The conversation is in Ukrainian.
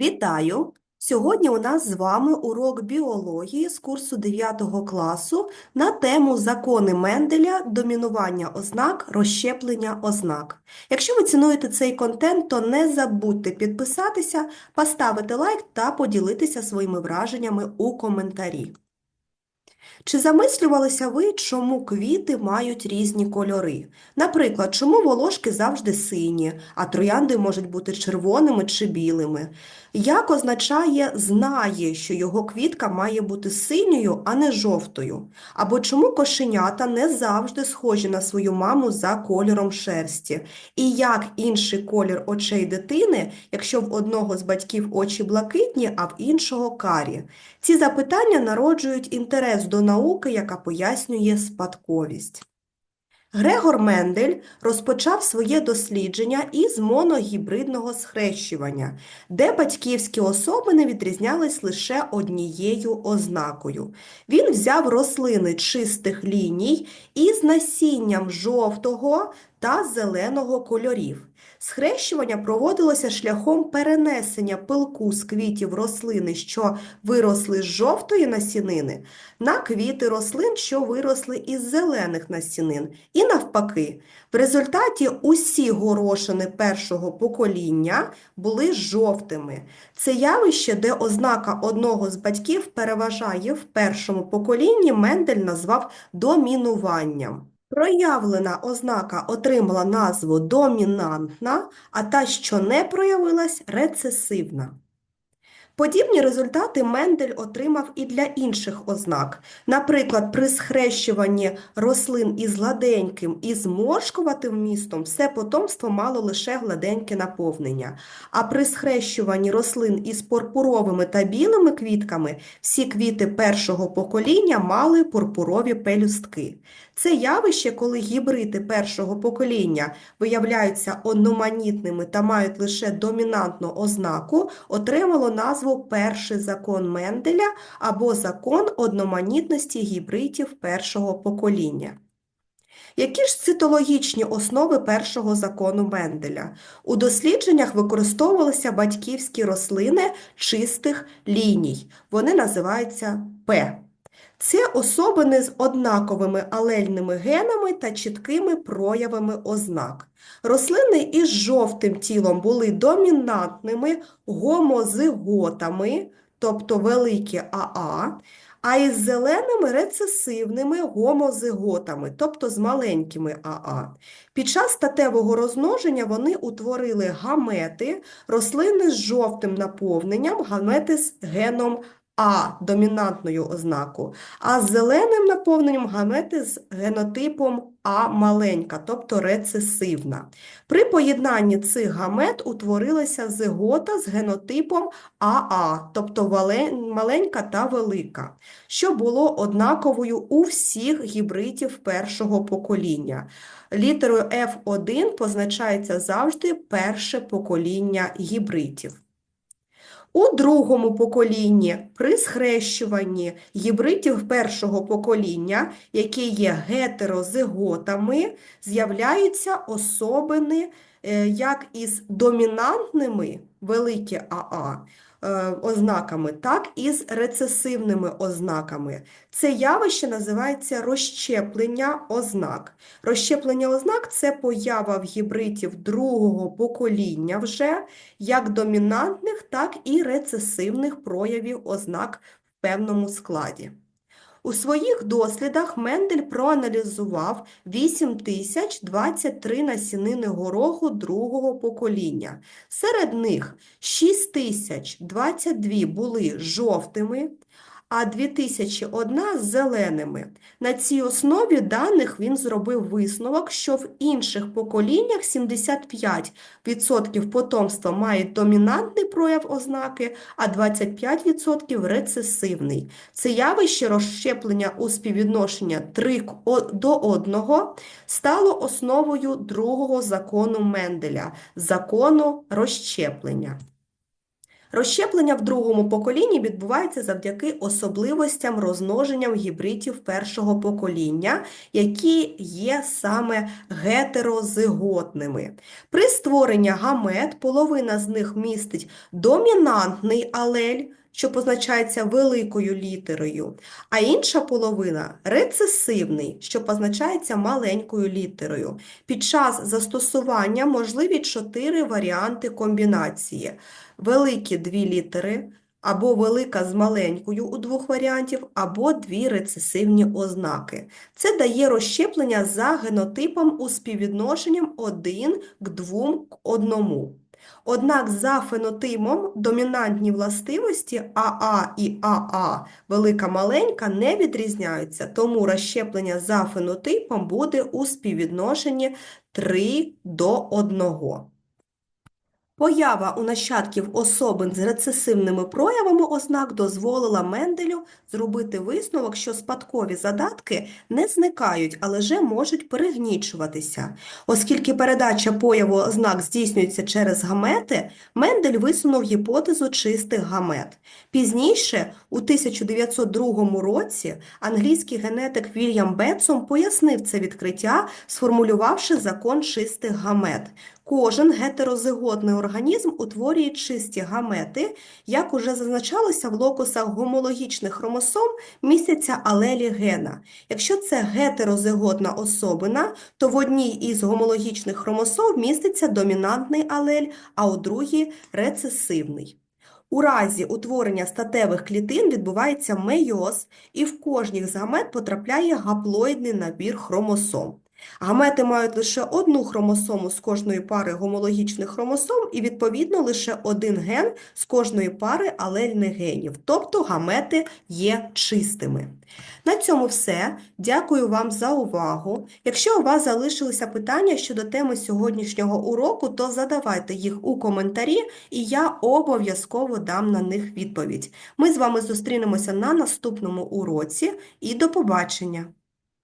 Вітаю! Сьогодні у нас з вами урок біології з курсу 9 класу на тему Закони Менделя, домінування ознак, розщеплення ознак. Якщо ви цінуєте цей контент, то не забудьте підписатися, поставити лайк та поділитися своїми враженнями у коментарі. Чи замислювалися ви, чому квіти мають різні кольори? Наприклад, чому волошки завжди сині, а троянди можуть бути червоними чи білими? Як означає знає, що його квітка має бути синьою, а не жовтою? Або чому кошенята не завжди схожі на свою маму за кольором шерсті? І як інший колір очей дитини, якщо в одного з батьків очі блакитні, а в іншого карі? Ці запитання народжують інтерес до науки, яка пояснює спадковість. Грегор Мендель розпочав своє дослідження із моногібридного схрещування, де батьківські особини відрізнялись лише однією ознакою. Він взяв рослини чистих ліній із насінням жовтого та зеленого кольорів. Схрещування проводилося шляхом перенесення пилку з квітів рослини, що виросли з жовтої насінини, на квіти рослин, що виросли із зелених насінин. І навпаки, в результаті усі горошини першого покоління були жовтими. Це явище, де ознака одного з батьків переважає в першому поколінні, Мендель назвав домінуванням. Проявлена ознака отримала назву домінантна, а та, що не проявилась, рецесивна. Подібні результати Мендель отримав і для інших ознак. Наприклад, при схрещуванні рослин із гладеньким і зморшкуватим містом все потомство мало лише гладеньке наповнення. А при схрещуванні рослин із пурпуровими та білими квітками всі квіти першого покоління мали пурпурові пелюстки. Це явище, коли гібриди першого покоління виявляються одноманітними та мають лише домінантну ознаку, отримало назву Перший закон Менделя або закон одноманітності гібридів першого покоління. Які ж цитологічні основи першого закону Менделя? У дослідженнях використовувалися батьківські рослини чистих ліній. Вони називаються П. Це особини з однаковими алельними генами та чіткими проявами ознак. Рослини із жовтим тілом були домінантними гомозиготами, тобто великі АА, а із зеленими рецесивними гомозиготами, тобто з маленькими АА. Під час статевого розмноження вони утворили гамети, рослини з жовтим наповненням, гамети з геном а домінантною ознакою, а з зеленим наповненням гамети з генотипом А маленька, тобто рецесивна. При поєднанні цих гамет утворилася зигота з генотипом АА, тобто маленька та велика, що було однаковою у всіх гібридів першого покоління. Літерою F1 позначається завжди перше покоління гібридів. У другому поколінні при схрещуванні гібридів першого покоління, які є гетерозиготами, з'являються особини е, як із домінантними великі АА, ознаками, так і з рецесивними ознаками. Це явище називається розщеплення ознак. Розщеплення ознак це поява в гібридів другого покоління вже як домінантних, так і рецесивних проявів ознак в певному складі. У своїх дослідах Мендель проаналізував 8023 насінини гороху другого покоління. Серед них 6022 були жовтими, а 2001 з зеленими. На цій основі даних він зробив висновок, що в інших поколіннях 75% потомства мають домінантний прояв ознаки, а 25% рецесивний. Це явище розщеплення у співвідношення 3 до 1 стало основою другого закону Менделя – закону розщеплення. Розщеплення в другому поколінні відбувається завдяки особливостям розмноження гібридів першого покоління, які є саме гетерозиготними. При створенні гамет половина з них містить домінантний алель, що позначається великою літерою, а інша половина рецесивний, що позначається маленькою літерою. Під час застосування можливі чотири варіанти комбінації: великі дві літери, або велика з маленькою у двох варіантів, або дві рецесивні ознаки. Це дає розщеплення за генотипом у співвідношенням 1 к 2 к 1. Однак за фенотипом домінантні властивості АА і АА велика-маленька не відрізняються, тому розщеплення за фенотипом буде у співвідношенні 3 до 1. Поява у нащадків особин з рецесивними проявами ознак дозволила Менделю зробити висновок, що спадкові задатки не зникають, але вже можуть перегнічуватися. Оскільки передача появу ознак здійснюється через гамети, Мендель висунув гіпотезу чистих гамет. Пізніше, у 1902 році, англійський генетик Вільям Бетсон пояснив це відкриття, сформулювавши закон чистих гамет. Кожен гетерозиготний організм утворює чисті гамети, як уже зазначалося в локусах гомологічних хромосом містяться алелі гена. Якщо це гетерозиготна особина, то в одній із гомологічних хромосом міститься домінантний алель, а у другій рецесивний. У разі утворення статевих клітин відбувається мейоз, і в кожній з гамет потрапляє гаплоїдний набір хромосом. Гамети мають лише одну хромосому з кожної пари гомологічних хромосом і, відповідно, лише один ген з кожної пари алельних генів, тобто гамети є чистими. На цьому все. Дякую вам за увагу. Якщо у вас залишилися питання щодо теми сьогоднішнього уроку, то задавайте їх у коментарі, і я обов'язково дам на них відповідь. Ми з вами зустрінемося на наступному уроці і до побачення!